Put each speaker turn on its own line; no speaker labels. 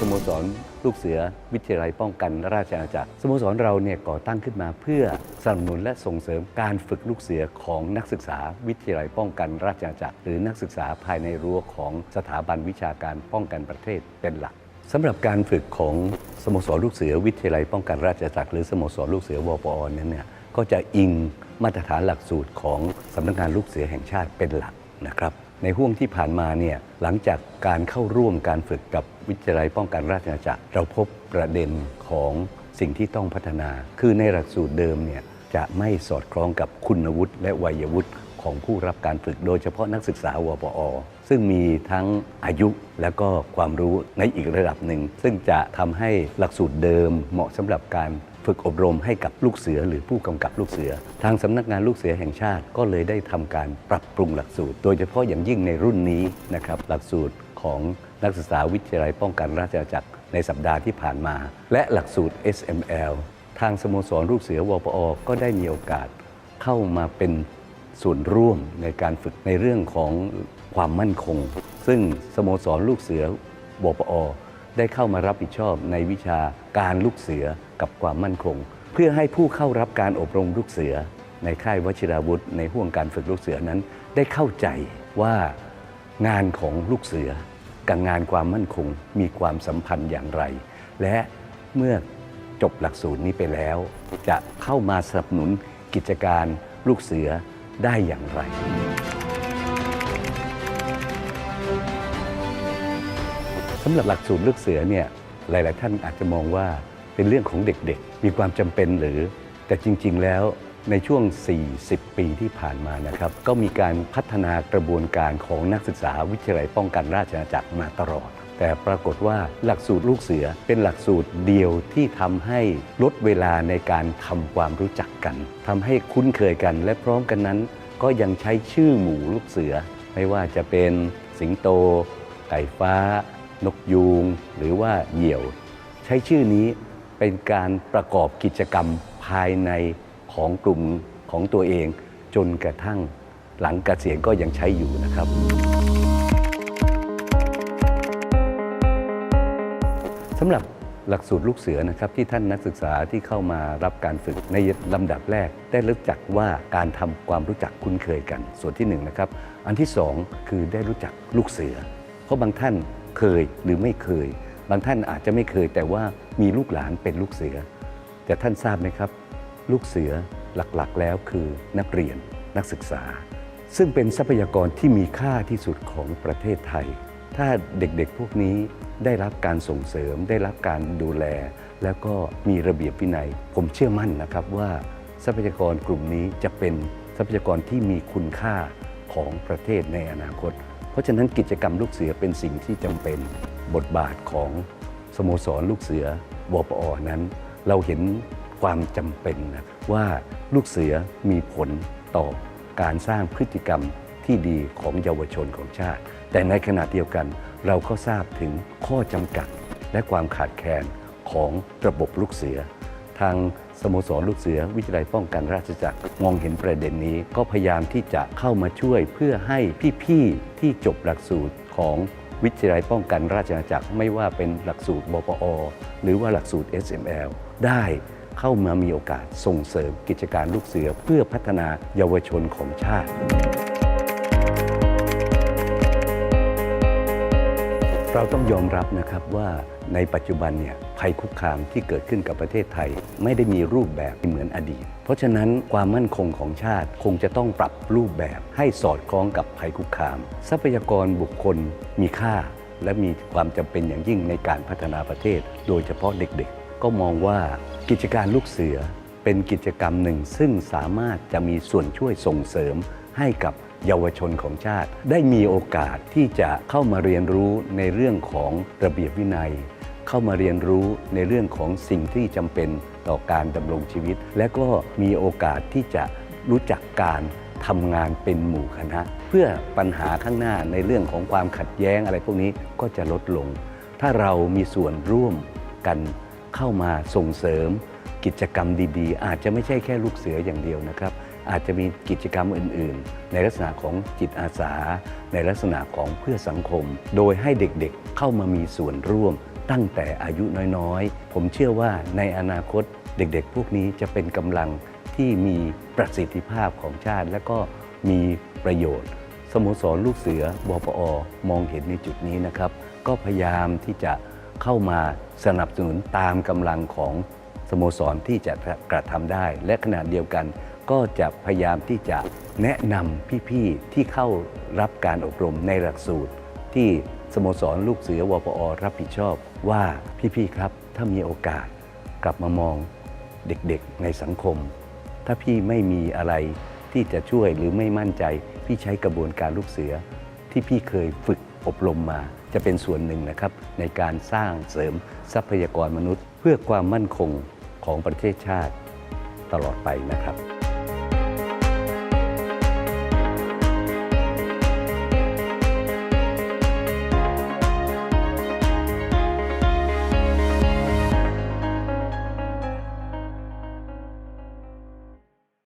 สโมสรลูกเสือวิทยาลัยป้องกันราชอาณาจักรสโมสรเราเนี่ยก่อตั้งขึ้นมาเพื่อสนับสนุนและส่งเสริมการฝึกลูกเสือของนักศึกษาวิทยาลัยป้องกันราชอาณาจักร หรือนักศึกษาภายในรั้วของสถาบันวิชาการป้องกันประเทศเป็นหลักสำหรับการฝึกของสโมสรลูกเสือวิทยาลัยป้องกันราชอาณาจักรหรือสโมสรลูกเสือวปอนั้นเนี่ยก็จะอิงมาตรฐานหลักสูตรของสำนักงานลูกเสือแห่งชาติเป็นหลักนะครับ ในห่วงที่ผ่านมาเนี่ยหลังจากการเข้าร่วมการฝึกกับวิทยาลัยป้องกันราชอาณาจักร เราพบประเด็นของสิ่งที่ต้องพัฒนา คือในหลักสูตรเดิมเนี่ยจะไม่สอดคล้องกับคุณวุฒิและวัยวุฒิของผู้รับการฝึกโดยเฉพาะนักศึกษาวปอ ซึ่งมีทั้งอายุและก็ความรู้ในอีกระดับหนึ่ง ซึ่งจะทำให้หลักสูตรเดิมเหมาะสำหรับการ ฝึกอบรมให้กับลูกเสือหรือผู้กำกับลูกเสือ ทางสำนักงานลูกเสือแห่งชาติก็เลยได้ทำการปรับปรุงหลักสูตร โดยเฉพาะอย่างยิ่งในรุ่นนี้นะครับหลักสูตรของนักศึกษาวิทยาลัยป้องกันราชอาณาจักรในสัปดาห์ที่ผ่านมา และหลักสูตร SML ทางสโมสรลูกเสือวปอ ก็ได้มีโอกาสเข้ามาเป็นส่วนร่วมในการฝึกในเรื่องของความมั่นคง ซึ่งสโมสรลูกเสือวปอ ได้เข้ามารับผิดชอบในวิชาการลูกเสือ กับความมั่นคง เพื่อให้ผู้เข้ารับการอบรมลูกเสือ ในค่ายวชิราวุธ ในห่วงการฝึกลูกเสือนั้น ได้เข้าใจว่างานของลูกเสือ กับงานความมั่นคงมีความสัมพันธ์อย่างไร และเมื่อจบหลักสูตรนี้ไปแล้ว จะเข้ามาสนับสนุนกิจการลูกเสือได้อย่างไรสำหรับหลักสูตรลูกเสือเนี่ยหลาย ๆ ท่านอาจจะมองว่า เป็นเรื่องของเด็กๆ มีความจำเป็นหรือ แต่จริงๆแล้วในช่วง 40 ปีที่ผ่านมานะครับ ก็มีการพัฒนากระบวนการของนักศึกษาวิทยาลัยป้องกันราชอาณาจักรมาตลอด แต่ปรากฏว่าหลักสูตรลูกเสือเป็นหลักสูตรเดียวที่ทำให้ลดเวลาในการทำความรู้จักกันทำให้คุ้นเคยกัน และพร้อมกันนั้น ก็ยังใช้ชื่อหมู่ลูกเสือ ไม่ว่าจะเป็นสิงโต ไก่ฟ้า นกยูง หรือว่าเหยี่ยว ใช้ชื่อนี้ เป็นการประกอบกิจกรรมภายในของกลุ่มของตัวเอง จนกระทั่งหลังเกษียณก็ยังใช้อยู่นะครับ สำหรับหลักสูตรลูกเสือนะครับที่ท่านนักศึกษาที่เข้ามารับการฝึกในลำดับแรก ได้รู้จักว่าการทำความรู้จักคุ้นเคยกัน ส่วนที่หนึ่งนะครับอันที่สองคือได้รู้จักลูกเสือ เพราะบางท่านเคยหรือไม่เคย บางท่านอาจจะไม่เคยแต่ว่ามีลูกหลานเป็นลูกเสือ แต่ท่านทราบไหมครับ ลูกเสือหลักๆแล้วคือนักเรียนนักศึกษา ซึ่งเป็นทรัพยากรที่มีค่าที่สุดของประเทศไทย ถ้าเด็กๆพวกนี้ได้รับการส่งเสริม ได้รับการดูแล แล้วก็มีระเบียบวินัย ผมเชื่อมั่นนะครับว่าทรัพยากรกลุ่มนี้จะเป็นทรัพยากรที่มีคุณค่าของประเทศในอนาคต เพราะฉะนั้นกิจกรรมลูกเสือเป็นสิ่งที่จำเป็น บทบาทของสโมสรลูกเสือวปอนั้น เราเห็นความจำเป็นนะว่าลูกเสือมีผลต่อการสร้างพฤติกรรมที่ดีของเยาวชนของชาติ แต่ในขณะเดียวกันเราก็ทราบถึงข้อจำกัดและความขาดแคลนของระบบลูกเสือ ทางสโมสรลูกเสือวิทยาลัยป้องกันราชจักรมองเห็นประเด็นนี้ก็พยายามที่จะเข้ามาช่วยเพื่อให้พี่ ๆ ที่จบหลักสูตรของ วิทยาลัยป้องกันราชอาณาจักรไม่ว่าเป็นหลักสูตรบปอ หรือว่าหลักสูตร SML ได้เข้ามามีโอกาสส่งเสริมกิจการลูกเสือเพื่อพัฒนาเยาวชนของชาติเราต้องยอมรับนะครับว่าในปัจจุบันเนี่ย ภัยคุกคามที่เกิดขึ้นกับประเทศไทย ไม่ได้มีรูปแบบเหมือนอดีต เพราะฉะนั้นความมั่นคงของชาติคงจะต้องปรับรูปแบบให้สอดคล้องกับภัยคุกคาม ทรัพยากรบุคคลมีค่า และมีความจำเป็นอย่างยิ่งในการพัฒนาประเทศ โดยเฉพาะเด็กๆ ก็มองว่ากิจการลูกเสือเป็นกิจกรรมหนึ่งซึ่งสามารถจะมีส่วนช่วยส่งเสริมให้กับเยาวชนของชาติ ได้มีโอกาสที่จะเข้ามาเรียนรู้ในเรื่องของระเบียบวินัย เข้ามาเรียนรู้ในเรื่องของสิ่งที่จำเป็นต่อการดำรงชีวิต และก็มีโอกาสที่จะรู้จักการทำงานเป็นหมู่คณะ เพื่อปัญหาข้างหน้าในเรื่องของความขัดแย้งอะไรพวกนี้ก็จะลดลง ถ้าเรามีส่วนร่วมกันเข้ามาส่งเสริม กิจกรรมดีๆ อาจจะไม่ใช่แค่ลูกเสืออย่างเดียวนะครับ อาจจะมีกิจกรรมอื่น ๆ ในลักษณะของจิตอาสา ในลักษณะของเพื่อสังคม โดยให้เด็กๆเข้ามามีส่วนร่วม ตั้งแต่อายุน้อยๆ ผมเชื่อว่าในอนาคตเด็กๆ พวกนี้จะเป็นกำลังที่มีประสิทธิภาพของชาติ และก็มีประโยชน์ สโมสรลูกเสือวปอมองเห็นในจุดนี้นะครับ ก็พยายามที่จะเข้ามาสนับสนุนตามกำลังของสโมสรที่จะกระทำได้ และขณะเดียวกันก็จะพยายามที่จะแนะนำพี่ ๆ ที่เข้ารับการอบรมในหลักสูตรที่ สโมสรลูกเสือวปอรับผิดชอบว่าพี่ๆครับถ้ามีโอกาสกลับมามองเด็กๆในสังคม ถ้าพี่ไม่มีอะไรที่จะช่วยหรือไม่มั่นใจ พี่ใช้กระบวนการลูกเสือ ที่พี่เคยฝึกอบรมมา จะเป็นส่วนหนึ่งนะครับ ในการสร้างเสริมทรัพยากรมนุษย์ เพื่อความมั่นคงของประเทศชาติตลอดไปนะครับ